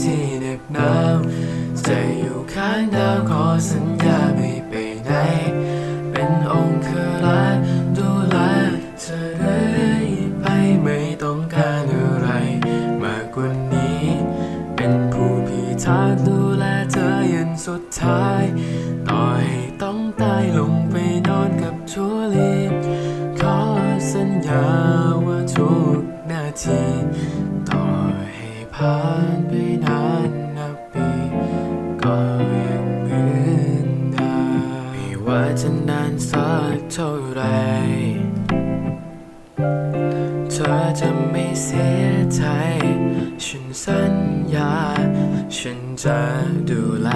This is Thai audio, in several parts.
ที่เหน็บหนาวจะอยู่ข้างดาวขอสัญญาไม่ไปไหน เป็นองค์คือรักดูแลเธอเรื่อยไปไม่ต้องการอะไร มากกว่านี้ เป็นผู้พิทักษ์ดูแลเธอยันสุดท้าย ต่อให้ต้องตายลงไปนอนกับชัวลีขอสัญญาว่าทุกนาที ผ่านไปนานนับปี ก็ยังเหมือนเดิมไม่ว่าจะนานสักเท่าไร เธอจะไม่เสียใจ ฉันสัญญา ฉันจะดูแล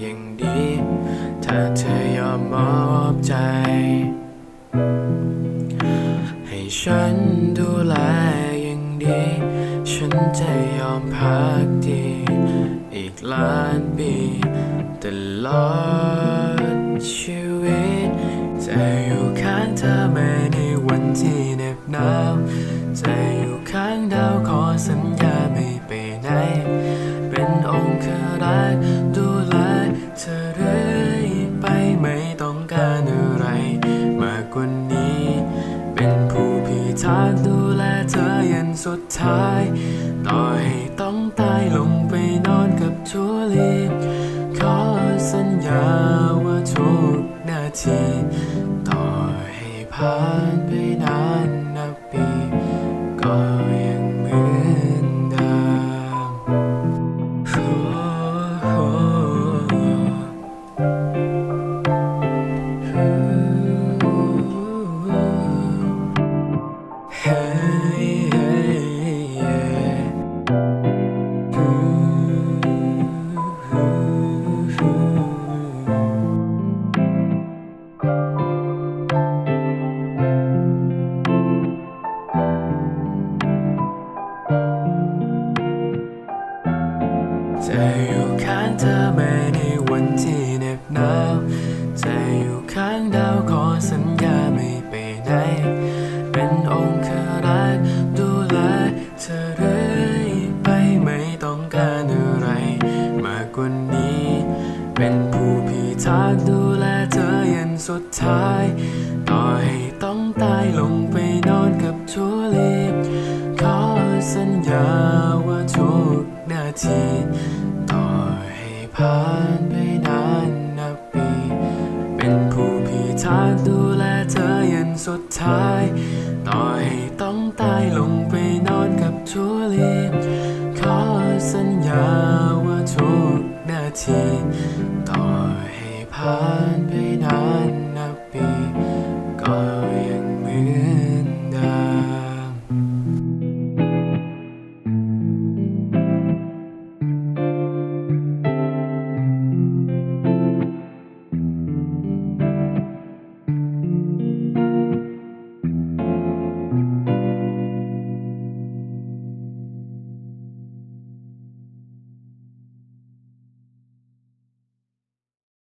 อย่างดี ถ้าเธอยอมมอบใจ ให้ฉันดูแลอย่างดี ฉันจะยอมพักดี อีกล้านปีตลอดชีวิต จะอยู่ข้างเธอแม้ในวันที่เหน็บหนาวจะอยู่ข้างดาวขอสัญญาไม่ไปไหน เป็นองค์คือรักดูแลเธอเรื่อยไปไม่ต้องการอะไร มากกว่านี้ เป็นผู้พิทักษ์ สุดท้าย ต่อให้ต้องตายลงไปนอนกับชัวลีขอสัญญาว่าทุกนาที ต่อให้ผ่าน จะอยู่ข้างเธอแม้ในวันที่เหน็บหนาวจะอยู่ข้างดาวขอสัญญาไม่ไปไหน เป็นองค์คือรักดูแลเธอเรื่อยไปไม่ต้องการอะไร มากกว่านี้ เป็นผู้พิทักษ์ดูแลเธอยันสุดท้าย ต่อให้ต้องตายลงไปนอนกับชัวลีขอสัญญาว่าทุ ทีต่อให้ผ่านไปนานนับปี เป็นผู้พิทักษ์ดูแลเธอยันสุดท้าย ต่อให้ต้องตายลงไปนอนกับชัวลีขอสัญญาว่าทุกนาที